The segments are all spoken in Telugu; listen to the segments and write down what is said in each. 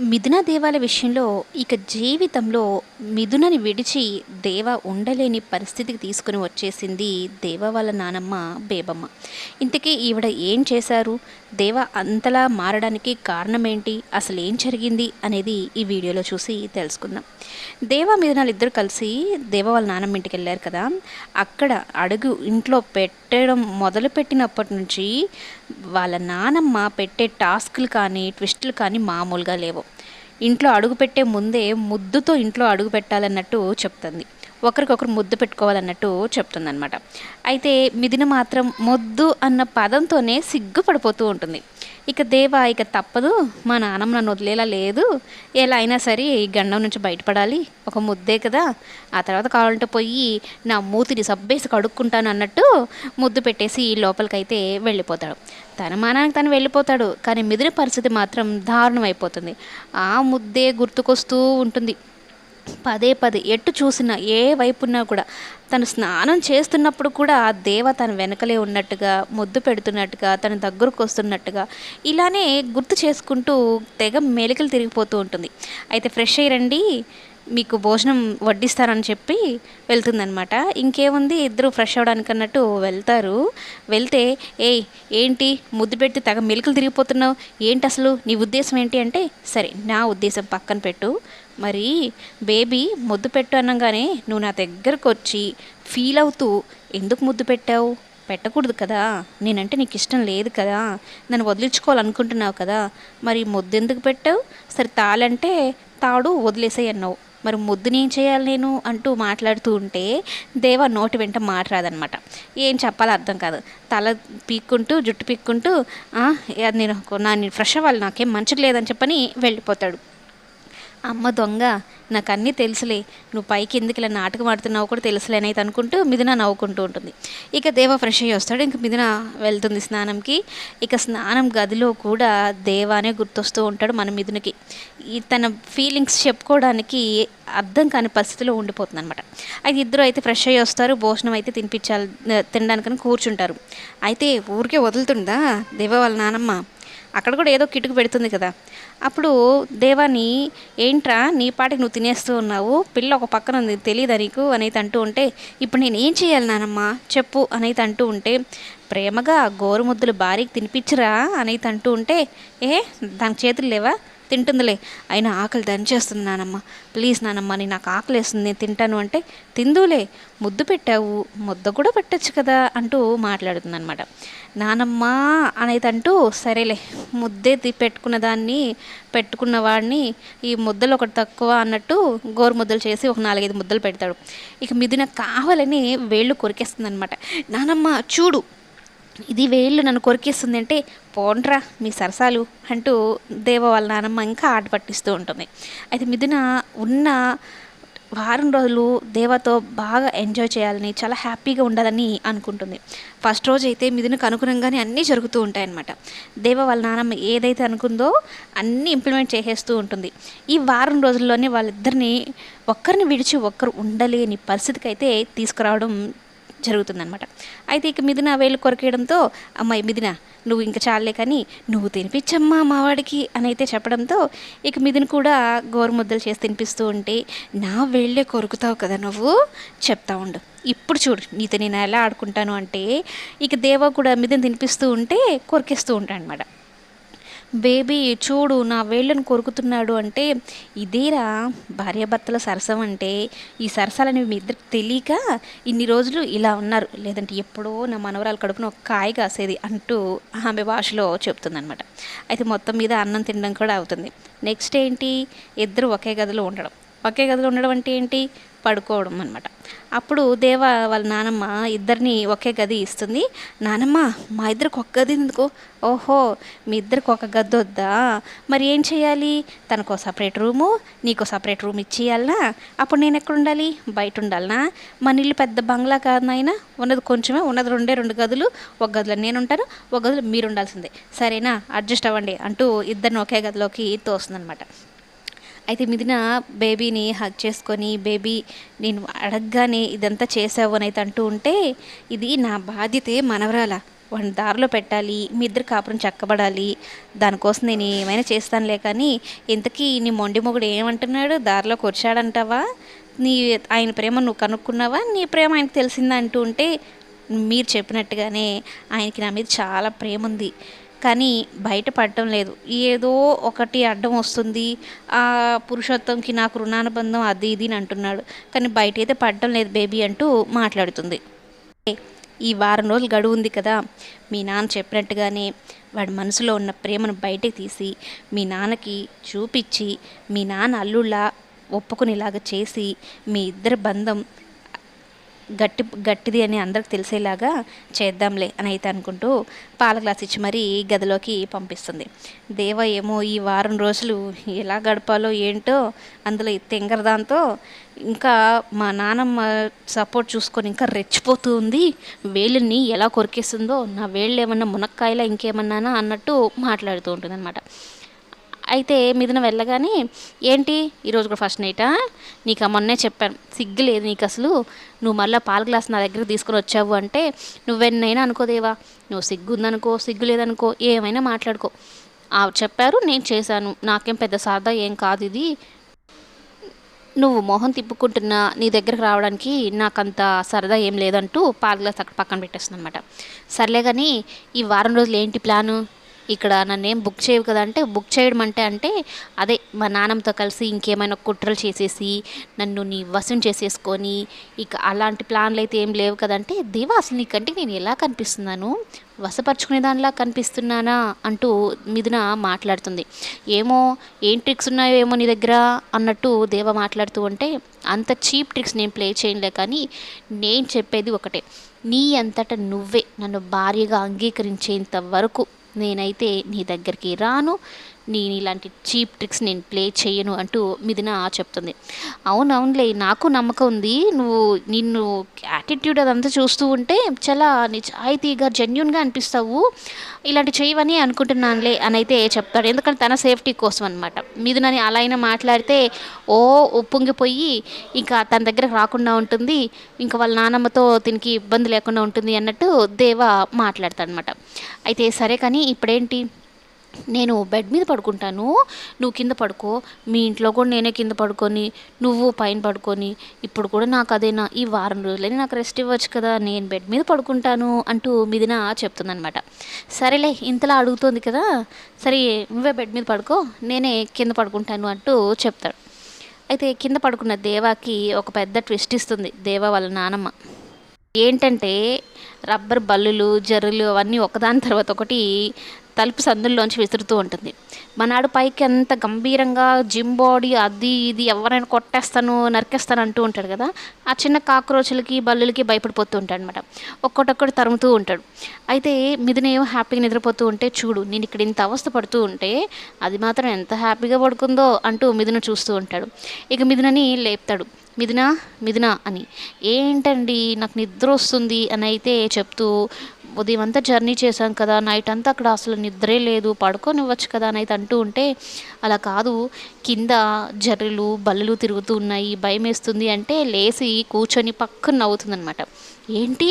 మిథున దేవాల విషయంలో ఇక జీవితంలో మిథునని విడిచి దేవ ఉండలేని పరిస్థితికి తీసుకుని వచ్చేసింది దేవ వాళ్ళ నానమ్మ బేబమ్మ. ఇంతకీ ఈవిడ ఏం చేశారు? దేవ అంతలా మారడానికి కారణం ఏంటి అసలు ఏం జరిగింది? అనేది ఈ వీడియోలో చూసి తెలుసుకుందాం. దేవ మిథునాలు ఇద్దరు కలిసి దేవ వాళ్ళ నానమ్మ ఇంటికి వెళ్ళారు కదా. అక్కడ అడుగు ఇంట్లో పెట్టడం మొదలుపెట్టినప్పటి నుంచి వాళ్ళ నానమ్మ పెట్టే టాస్క్లు కానీ ట్విస్టులు కానీ మామూలుగా లేవు. ఇంట్లో అడుగు పెట్టే ముందే ముద్దుతో ఇంట్లో అడుగు పెట్టాలన్నట్టు చెప్తుంది. ఒకరికొకరు ముద్దు పెట్టుకోవాలన్నట్టు చెప్తుందనమాట అయితే మిదిన మాత్రం మొద్దు అన్న పదంతోనే సిగ్గుపడిపోతూ ఉంటుంది. ఇక దేవా ఇక తప్పదు. మా నాన్నమ్మ నన్ను వదిలేలా లేదు. ఎలా అయినా సరే ఈ గండం నుంచి బయటపడాలి. ఒక ముద్దే కదా. ఆ తర్వాత కావాలంటే పోయి నా మూతిని సబ్బేసి కడుక్కుంటాను అన్నట్టు ముద్దు పెట్టేసి లోపలికైతే వెళ్ళిపోతాడు. తన మానానికి తను వెళ్ళిపోతాడు. కానీ మిదిన పరిస్థితి మాత్రం దారుణం అయిపోతుంది. ఆ ముద్దే గుర్తుకొస్తూ ఉంటుంది. పదే పదే ఎటు చూసినా ఏ వైపున్నా కూడా తను స్నానం చేస్తున్నప్పుడు కూడా ఆ దేవ తన వెనకలే ఉన్నట్టుగా ముద్దు పెడుతున్నట్టుగా తన దగ్గరకు వస్తున్నట్టుగా ఇలానే గుర్తు చేసుకుంటూ తెగ మెలికలు తిరిగిపోతూ ఉంటుంది. అయితే ఫ్రెష్ అయ్యి మీకు భోజనం వడ్డిస్తారని చెప్పి వెళ్తుందనమాట ఇంకేముంది? ఇద్దరు ఫ్రెష్ అవ్వడానికి అన్నట్టు వెళ్తారు. వెళ్తే ఏయ్ ఏంటి? ముద్దు పెట్టి తెగ మెలికలు తిరిగిపోతున్నావు? ఏంటి అసలు? నీ ఉద్దేశం ఏంటి? అంటే సరే నా ఉద్దేశం పక్కన పెట్టు. మరి బేబీ ముద్దు పెట్టు అనగానే నువ్వు నా దగ్గరకు వచ్చి ఫీల్ అవుతూ ఎందుకు ముద్దు పెట్టావు? పెట్టకూడదు కదా. నేనంటే నీకు ఇష్టం లేదు కదా. నన్ను వదిలించుకోవాలనుకుంటున్నావు కదా. మరి ముద్దు ఎందుకు పెట్టావు? సరే తాళంటే తాడు వదిలేసాయి అన్నావు. మరి ముద్దుని ఏం చేయాలి నేను? అంటూ మాట్లాడుతూ ఉంటే దేవ నోటి వెంట మాట్లాడనమాట ఏం చెప్పాలో అర్థం కాదు. తల పీక్కుంటూ జుట్టు పీక్కుంటూ నేను నా నేను ఫ్రెష్ అవ్వాలి నాకేం మంచిది లేదని చెప్పని వెళ్ళిపోతాడు. అమ్మ దొంగ నాకు అన్నీ తెలుసులే. నువ్వు పైకి ఎందుకు ఇలా నాటకం ఆడుతున్నావు కూడా తెలుసులే అనేది అనుకుంటూ మిథున నవ్వుకుంటూ ఉంటుంది. ఇక దేవ ఫ్రెష్ అయ్యి వస్తాడు. ఇంక మిథున వెళ్తుంది స్నానంకి. ఇక స్నానం గదిలో కూడా దేవానే గుర్తొస్తూ ఉంటాడు మన మిథునకి. ఈ తన ఫీలింగ్స్ చెప్పుకోవడానికి అర్థం కాని పరిస్థితిలో ఉండిపోతుంది అనమాట అయితే ఇద్దరు అయితే ఫ్రెష్ అయ్యి వస్తారు. భోజనం అయితే తినిపించాలి తినడానికని కూర్చుంటారు. అయితే ఊరికే వదులుతుందా దేవ వాళ్ళ నానమ్మ? అక్కడ కూడా ఏదో కిటుకు పెడుతుంది కదా. అప్పుడు దేవాని ఏంట్రా? నీ పాటికి నువ్వు తినేస్తూ ఉన్నావు. పిల్ల ఒక పక్కన ఉంది తెలియదా నీకు? అనేది అంటూ ఉంటే ఇప్పుడు నేను ఏం చేయాలి నానమ్మ? చెప్పు అనేది అంటూ ఉంటే ప్రేమగా గోరుముద్దులు భారీకి తినిపించరా అనేది అంటూ ఉంటే ఏ? దాని చేతులు లేవా? తింటుందిలే. అయినా ఆకలి దంచేస్తుంది నానమ్మ. ప్లీజ్ నానమ్మ నీ నాకు ఆకలి వేస్తుంది నేను తింటాను అంటే తిందులే ముద్దు పెట్టావు ముద్ద కూడా పెట్టచ్చు కదా అంటూ మాట్లాడుతుంది అనమాట నానమ్మ అనేది అంటూ సరేలే ముద్దే తి- పెట్టుకున్న దాన్ని పెట్టుకున్న వాడిని ఈ ముద్దలు ఒకటి తక్కువ అన్నట్టు గోరు ముద్దలు చేసి ఒక నాలుగైదు ముద్దలు పెడతాడు. ఇక మిదిన కావాలని వేళ్ళు కొరికేస్తుంది అనమాట నానమ్మ చూడు ఇది వేళ్ళు నన్ను కొరికేస్తుంది అంటే పోండ్రా మీ సరసాలు అంటూ దేవ వాళ్ళ నానమ్మ ఇంకా ఆట పట్టిస్తూ ఉంటుంది. అయితే మిథున ఉన్న వారం రోజులు దేవతో బాగా ఎంజాయ్ చేయాలని చాలా హ్యాపీగా ఉండాలని అనుకుంటుంది. ఫస్ట్ రోజు అయితే మిథునకు అనుగుణంగానే అన్నీ జరుగుతూ ఉంటాయన్నమాట. దేవ వాళ్ళ నానమ్మ ఏదైతే అనుకుందో అన్నీ ఇంప్లిమెంట్ చేసేస్తూ ఉంటుంది. ఈ వారం రోజుల్లోనే వాళ్ళిద్దరిని ఒక్కరిని విడిచి ఒక్కరు ఉండలేని పరిస్థితికి అయితే తీసుకురావడం జరుగుతుందనమాట అయితే ఇక మిథున వేలు కొరికేయడంతో అమ్మాయి మిథున నువ్వు ఇంకా చాలే కానీ నువ్వు తినిపించమ్మా మావాడికి అని అయితే చెప్పడంతో ఇక మిథున కూడా గోరుముద్దలు చేసి తినిపిస్తూ ఉంటే నా వేళ్ళే కొరుకుతావు కదా నువ్వు? చెప్తా ఉండు. ఇప్పుడు చూడు నీతో నేను ఎలా ఆడుకుంటాను అంటే ఇక దేవ కూడా మిథున తినిపిస్తూ ఉంటే కొరికేస్తూ ఉంటాను అనమాట బేబీ చూడు నా వేళ్ళను కొరుకుతున్నాడు అంటే ఇదేరా భార్యాభర్తల సరసం అంటే ఈ సరసాలని మీ ఇద్దరికి తెలియక ఇన్ని రోజులు ఇలా ఉన్నారు. లేదంటే ఎప్పుడో నా మనవరాలు కడుపున ఒక కాయ కాసేది అంటూ ఆమె భాషలో చెప్తుందనమాట అయితే మొత్తం మీద అన్నం తినడం కూడా అవుతుంది. నెక్స్ట్ ఏంటి? ఇద్దరు ఒకే గదిలో ఉండడం. ఒకే గదిలో ఉండడం అంటే ఏంటి? పడుకోవడం అనమాట అప్పుడు దేవ వాళ్ళ నానమ్మ ఇద్దరిని ఒకే గది ఇస్తుంది. నానమ్మ మా ఇద్దరికి ఒక గది ఎందుకు? ఓహో మీ ఇద్దరికి ఒక గది వద్దా? మరి ఏం చేయాలి? తనకు సపరేట్ రూము నీకు సపరేట్ రూమ్ ఇచ్చేయాలనా? అప్పుడు నేను ఎక్కడ ఉండాలి బయట ఉండాలనా? మన ఇల్లు పెద్ద బంగ్లా కాదు ఉన్నది కొంచెమే ఉన్నది రెండే రెండు గదులు. ఒక గదిలో నేను ఉంటాను ఒక గదిలో మీరు ఉండాల్సిందే. సరేనా? అడ్జస్ట్ అవ్వండి అంటూ ఇద్దరిని ఒకే గదిలోకి తోస్తుందనమాట అయితే మిదిన బేబీని హగ్ చేసుకొని బేబీ నేను అడగగానే ఇదంతా చేసావు అని అయితే అంటూ ఉంటే ఇది నా బాధ్యతే మనవరాల. వాడిని దారిలో పెట్టాలి మీ ఇద్దరు కాపురం చక్కబడాలి. దానికోసం నేను ఏమైనా చేస్తానులే కానీ ఇంతకీ నీ మొండి మొగుడు ఏమంటున్నాడు? దారిలో వచ్చాడంటావా నీ ఆయన ప్రేమ నువ్వు కనుక్కున్నావా? నీ ప్రేమ ఆయనకు తెలిసిందా? అంటూ ఉంటే మీరు చెప్పినట్టుగానే ఆయనకి నా మీద చాలా ప్రేమ ఉంది కానీ బయటపడటం లేదు. ఏదో ఒకటి అడ్డం వస్తుంది. ఆ పురుషోత్తంకి నాకు రుణానుబంధం అది ఇది అని అంటున్నాడు. కానీ బయట అయితే పడటం లేదు బేబీ అంటూ మాట్లాడుతుంది. ఈ వారం రోజులు గడువు ఉంది కదా. మీ నాన్న చెప్పినట్టుగానే వాడి మనసులో ఉన్న ప్రేమను బయటకు తీసి మీ నాన్నకి చూపించి మీ నాన్న అల్లుళ్ళ ఒప్పుకునేలాగా చేసి మీ ఇద్దరి బంధం గట్టి గట్టిది అని అందరికి తెలిసేలాగా చేద్దాంలే అని అయితే అనుకుంటూ పాల గ్లాస్ ఇచ్చి మరీ గదిలోకి పంపిస్తుంది. దేవ ఏమో ఈ వారం రోజులు ఎలా గడపాలో ఏంటో అందులో ఈ తెంగరదాంతో ఇంకా మా నాన్నమ్మ సపోర్ట్ చూసుకొని ఇంకా రెచ్చిపోతూ ఉంది. వేలుని ఎలా కొరికేస్తుందో నా వేళ్ళు ఏమన్నా మునక్కాయలా ఇంకేమన్నానా అన్నట్టు మాట్లాడుతూ ఉంటుంది అనమాట అయితే మిథున వెళ్ళగానే ఏంటి? ఈరోజు కూడా ఫస్ట్ నైటా? నీకు మొన్నే చెప్పాను. సిగ్గు లేదు నీకు అసలు. నువ్వు మళ్ళీ పాల గ్లాస్ నా దగ్గర తీసుకొని వచ్చావు అంటే నువ్వెన్నైనా అనుకోదేవా? నువ్వు సిగ్గు ఉందనుకో సిగ్గు లేదనుకో ఏమైనా మాట్లాడుకో. చెప్పారు నేను చేశాను. నాకేం పెద్ద సాదా ఏం కాదు ఇది. నువ్వు మొహం తిప్పుకుంటున్నా నీ దగ్గరకు రావడానికి నాకంత సరదా ఏం లేదంటూ పాల గ్లాస్ అక్కడ పక్కన పెట్టేస్తుంది అనమాట సర్లే కానీ ఈ వారం రోజులు ఏంటి ప్లాను? ఇక్కడ నన్ను ఏం బుక్ చేయవు కదా అంటే బుక్ చేయడం అంటే అంటే అదే మా నాన్నమ్మతో కలిసి ఇంకేమైనా కుట్రలు చేసేసి నన్ను నీ వశం చేసేసుకొని ఇక అలాంటి ప్లాన్లు అయితే ఏం లేవు కదంటే దేవా అసలు నీకంటే నేను ఎలా కనిపిస్తున్నాను? వశపరుచుకునే దానిలా కనిపిస్తున్నానా? అంటూ మిథున మాట్లాడుతుంది. ఏమో ఏం ట్రిక్స్ ఉన్నాయో ఏమో నీ దగ్గర? అన్నట్టు దేవ మాట్లాడుతూ ఉంటే అంత చీప్ ట్రిక్స్ నేను ప్లే చేయలే కానీ నేను చెప్పేది ఒకటే. నీ అంతట నువ్వే నన్ను భార్యగా అంగీకరించేంత వరకు నేనైతే నీ దగ్గరికి రాను. నేను ఇలాంటి చీప్ ట్రిక్స్ నేను ప్లే చేయను అంటూ మిథున చెప్తుంది. అవునవునులే నాకు నమ్మకం ఉంది. నువ్వు నిన్ను యాటిట్యూడ్ అదంతా చూస్తూ ఉంటే చాలా నిజాయితీగా జెన్యున్గా అనిపిస్తావు. ఇలాంటి చేయవని అనుకుంటున్నానులే అని అయితే చెప్తాడు. ఎందుకంటే తన సేఫ్టీ కోసం అనమాట మిథునని అలా అయినా మాట్లాడితే ఓ ఉప్పొంగిపోయి ఇంకా తన దగ్గరకు రాకుండా ఉంటుంది. ఇంకా వాళ్ళ నానమ్మతో దీనికి ఇబ్బంది లేకుండా ఉంటుంది అన్నట్టు దేవ మాట్లాడతాడనమాట అయితే సరే కానీ ఇప్పుడేంటి? నేను బెడ్ మీద పడుకుంటాను. నువ్వు కింద పడుకో. మీ ఇంట్లో కూడా నేనే కింద పడుకొని నువ్వు పైన పడుకొని. ఇప్పుడు కూడా నాకు అదేనా? ఈ వారం రోజులైనా నాకు రెస్ట్ ఇవ్వచ్చు కదా. నేను బెడ్ మీద పడుకుంటాను అంటూ మిదిన చెప్తుందనమాట సరేలే ఇంతలా అడుగుతోంది కదా. సరే నువ్వే బెడ్ మీద పడుకో. నేనే కింద పడుకుంటాను అంటూ చెప్తాడు. అయితే కింద పడుకున్న దేవాకి ఒక పెద్ద ట్విస్ట్ ఇస్తుంది. దేవా వాళ్ళ నానమ్మ. ఏంటంటే రబ్బర్ బల్లులు జర్రులు అవన్నీ ఒకదాని తర్వాత ఒకటి తలుపు సందుల్లోంచి విసురుతూ ఉంటుంది. మనాడు పైకి ఎంత గంభీరంగా జిమ్ బాడీ అది ఇది ఎవరైనా కొట్టేస్తాను నరికేస్తాను అంటూ ఉంటాడు కదా ఆ చిన్న కాక్రోచులకి బల్లులకి భయపడిపోతూ ఉంటాడు అనమాట ఒక్కొక్కటి తరుముతూ ఉంటాడు. అయితే మిథునేమో హ్యాపీగా నిద్రపోతూ ఉంటే చూడు నేను ఇక్కడ ఇంత అవస్థ పడుతూ ఉంటే అది మాత్రం ఎంత హ్యాపీగా పడుకుందో అంటూ మిథున చూస్తూ ఉంటాడు. ఇక మిథునని లేపుతాడు. మిథున మిథున అని. ఏంటండి నాకు నిద్ర వస్తుంది అని అయితే చెప్తూ ఉదయం అంతా జర్నీ చేశాం కదా నైట్ అంతా అక్కడ అసలు నిద్రే లేదు పడుకొని ఇవ్వచ్చు కదా అని అయితే అంటూ ఉంటే అలా కాదు. కింద జర్రులు బల్లలు తిరుగుతూ ఉన్నాయి. భయం వేస్తుంది అంటే లేచి కూర్చొని పక్కన నవ్వుతుందనమాట ఏంటి?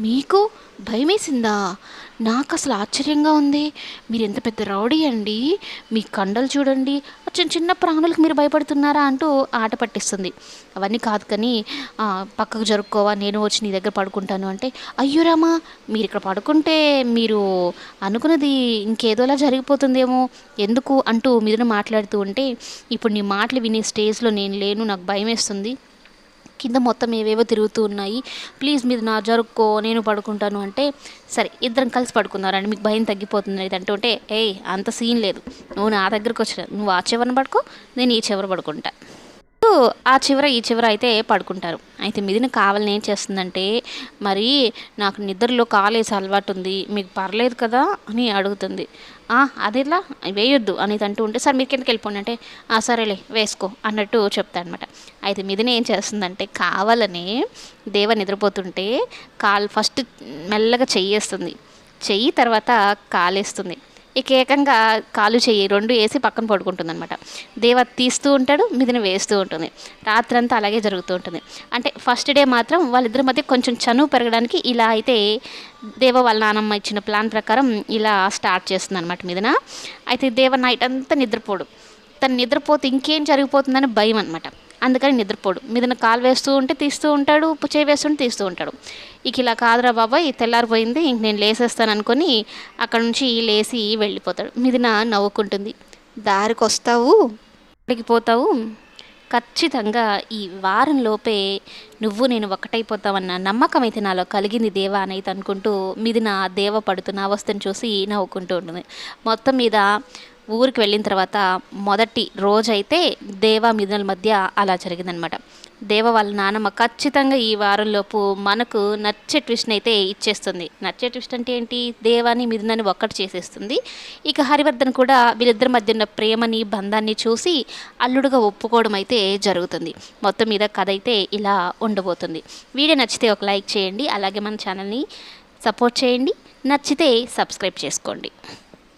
మీకు భయమేసిందా? నాకు అసలు ఆశ్చర్యంగా ఉంది. మీరు ఎంత పెద్ద రౌడీ అండి. మీ కండలు చూడండి. చిన్న చిన్న ప్రాణులకు మీరు భయపడుతున్నారా అంటూ ఆట పట్టిస్తుంది. అవన్నీ కాదు కానీ పక్కకు జరుపుకోవా నేను వచ్చి నీ దగ్గర పడుకుంటాను అంటే అయ్యో రామా మీరు ఇక్కడ పడుకుంటే మీరు అనుకున్నది ఇంకేదోలా జరిగిపోతుందేమో ఎందుకు అంటూ మీద మాట్లాడుతూ ఉంటే ఇప్పుడు నీ మాటలు వినే స్టేజ్లో నేను లేను నాకు భయం వేస్తుంది కింద మొత్తం ఏవేవో తిరుగుతూ ఉన్నాయి. ప్లీజ్ మీరు నా జరుక్కో నేను పడుకుంటాను అంటే సరే ఇద్దరం కలిసి పడుకున్నారండి మీకు భయం తగ్గిపోతుంది ఇది అంటుంటే ఏయ్ అంత సీన్ లేదు. నువ్వు నా దగ్గరకు వచ్చిన నువ్వు ఆ చివరిని పడుకో నేను ఈ చివర పడుకుంటా. ఆ చివర ఈ చివర అయితే పడుకుంటారు. అయితే మిదిన కావాలని ఏం చేస్తుందంటే మరి నాకు నిద్రలో కాలేసి అలవాటు ఉంది మీకు పర్లేదు కదా అని అడుగుతుంది. "ఆ, అదేలా? వేయొద్దు అనేది అంటూ ఉంటే సార్ మీరు కిందకి వెళ్ళిపోండి. అంటే "ఆ, సరేలే వేసుకో అన్నట్టు చెప్తా అనమాట అయితే మిదిన ఏం చేస్తుందంటే కావాలని దేవ నిద్రపోతుంటే కాలు ఫస్ట్ మెల్లగా చెయ్యేస్తుంది. చెయ్యి తర్వాత కాలేస్తుంది. ఇక ఏకంగా కాలు చెయ్యి రెండు వేసి పక్కన పడుకుంటుంది అనమాట దేవ తీస్తూ ఉంటాడు మిదిన వేస్తూ ఉంటుంది. రాత్రంతా అలాగే జరుగుతూ ఉంటుంది. అంటే ఫస్ట్ డే మాత్రం వాళ్ళిద్దరి మధ్య కొంచెం చనువు పెరగడానికి ఇలా అయితే దేవ వాళ్ళ నానమ్మ ఇచ్చిన ప్లాన్ ప్రకారం ఇలా స్టార్ట్ చేస్తుంది అనమాట మిదిన. అయితే దేవ నైట్ అంతా నిద్రపోడు. తను నిద్రపోతే ఇంకేం జరిగిపోతుందని భయం అనమాట అందుకని నిద్రపోడు. మీదన కాలు వేస్తూ ఉంటే తీస్తూ ఉంటాడు చేయి వేస్తుంటే తీస్తూ ఉంటాడు. ఇక ఇలా కాదురా బాబాయ్ తెల్లారిపోయింది ఇంక నేను లేసేస్తాను అనుకొని అక్కడ నుంచి లేచి వెళ్ళిపోతాడు. మీదన నవ్వుకుంటుంది. దారికి వస్తావు ఎక్కడికి పోతావు? ఖచ్చితంగా ఈ వారం లోపే నువ్వు నేను ఒకటైపోతావన్న నమ్మకం అయితే నాలో కలిగింది దేవా అని అయితే అనుకుంటూ మీది నా దేవ పడుతున్న అవస్థను చూసి నవ్వుకుంటూ ఉంటుంది. మొత్తం మీద ఊరికి వెళ్ళిన తర్వాత మొదటి రోజైతే దేవ మిథునల మధ్య అలా జరిగిందనమాట దేవ వాళ్ళ నానమ్మ ఖచ్చితంగా ఈ వారంలోపు మనకు నచ్చే ట్విస్ట్ అయితే ఇచ్చేస్తుంది. నచ్చే ట్విస్ట్ అంటే ఏంటి? దేవాని మిథునని ఒక్కటి చేసేస్తుంది. ఇక హరివర్ధన్ కూడా వీళ్ళిద్దరి మధ్య ఉన్న ప్రేమని బంధాన్ని చూసి అల్లుడుగా ఒప్పుకోవడం అయితే జరుగుతుంది. మొత్తం మీద కథ అయితే ఇలా ఉండబోతుంది. వీడియో నచ్చితే ఒక లైక్ చేయండి. అలాగే మన ఛానల్ని సపోర్ట్ చేయండి. నచ్చితే సబ్స్క్రైబ్ చేసుకోండి.